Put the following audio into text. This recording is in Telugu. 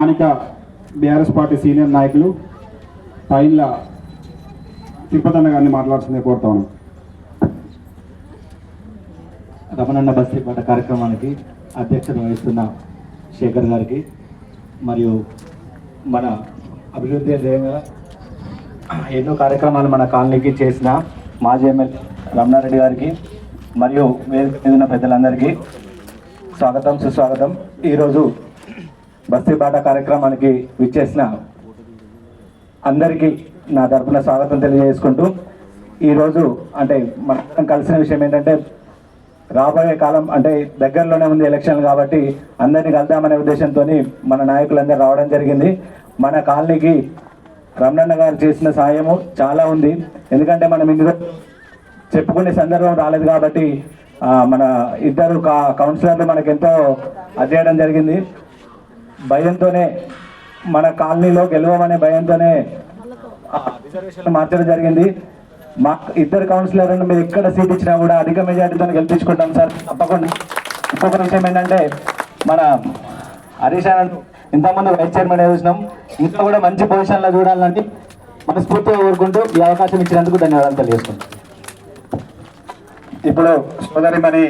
స్థానిక బీఆర్ఎస్ పార్టీ సీనియర్ నాయకులు పైన్ల తిరుపతన్న గారిని మాట్లాడుతుందే కోరుతా ఉన్నాం. రమణన్న బస్తీ పాట కార్యక్రమానికి అధ్యక్షత వహిస్తున్న శేఖర్ గారికి మరియు మన అభివృద్ధి ధ్యేయంగా ఎన్నో కార్యక్రమాలు మన కాలనీకి చేసిన మాజీ ఎమ్మెల్యే రమణారెడ్డి గారికి మరియు వేదిక మీద ఉన్న పెద్దలందరికీ స్వాగతం సుస్వాగతం. ఈరోజు బస్తీ బాట కార్యక్రమానికి విచ్చేసిన అందరికీ నా తరపున స్వాగతం తెలియజేసుకుంటూ ఈరోజు అంటే మనం కలిసిన విషయం ఏంటంటే రాబోయే కాలం అంటే దగ్గరలోనే ఉంది ఎలక్షన్ కాబట్టి అందరినీ కలుద్దామనే ఉద్దేశంతో మన నాయకులందరూ రావడం జరిగింది. మన కాలనీకి రమణన్న గారు చేసిన సాయము చాలా ఉంది. ఎందుకంటే మనం ఇందులో చెప్పుకునే సందర్భం రాలేదు కాబట్టి మన ఇద్దరు కా కౌన్సిలర్లు మనకెంతో ఎంతో అది చేయడం జరిగింది. భయంతోనే మన కాలనీలో గెలవమనే భయంతోనే రిజర్వేషన్లు మార్చడం జరిగింది. మా ఇద్దరు కౌన్సిలర్లను మీరు ఎక్కడ సీట్ ఇచ్చినా కూడా అధిక మెజార్టీతో గెలిపించుకుంటాం సార్. తప్పకుండా. ఇంకొక విషయం ఏంటంటే మన హరీష్ అన్న ఇంతకుముందు వైస్ చైర్మన్ చూసినాం. ఇంకా కూడా మంచి పొజిషన్లో చూడాలని మనస్ఫూర్తిగా కోరుకుంటూ ఈ అవకాశం ఇచ్చినందుకు ధన్యవాదాలు తెలియజేస్తున్నాం. ఇప్పుడు సోదరిమణి